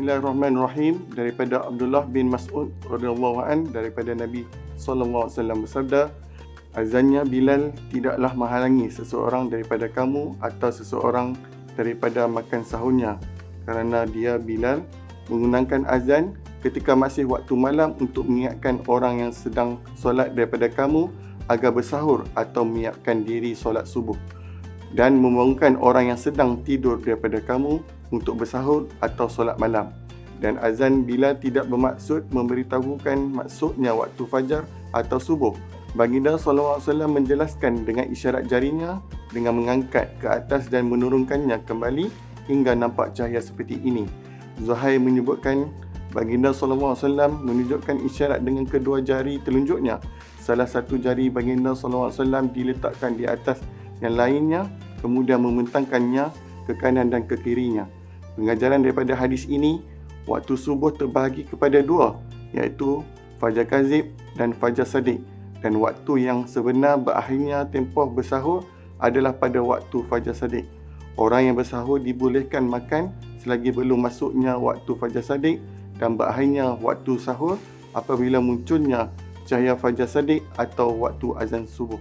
Bismillahirrahmanirrahim. Daripada Abdullah bin Mas'ud radhiyallahu an daripada Nabi sallallahu alaihi wasallam bersabda azannya Bilal tidaklah menghalangi seseorang daripada kamu atau seseorang daripada makan sahurnya kerana dia Bilal menggunakan azan ketika masih waktu malam untuk mengingatkan orang yang sedang solat daripada kamu agar bersahur atau menyiapkan diri solat subuh dan membangunkan orang yang sedang tidur daripada kamu untuk bersahur atau solat malam. Dan azan bila tidak bermaksud memberitahukan maksudnya waktu fajar atau subuh. Baginda SAW menjelaskan dengan isyarat jarinya dengan mengangkat ke atas dan menurunkannya kembali hingga nampak cahaya seperti ini. Zuhair menyebutkan Baginda SAW menunjukkan isyarat dengan kedua jari telunjuknya. Salah satu jari Baginda SAW diletakkan di atas yang lainnya kemudian membentangkannya ke kanan dan ke kirinya. Pengajaran daripada hadis ini, waktu subuh terbahagi kepada dua, iaitu Fajar Kazib dan Fajar Sadiq. Dan waktu yang sebenar berakhirnya tempoh bersahur adalah pada waktu Fajar Sadiq. Orang yang bersahur dibolehkan makan selagi belum masuknya waktu Fajar Sadiq dan berakhirnya waktu sahur apabila munculnya cahaya Fajar Sadiq atau waktu azan subuh.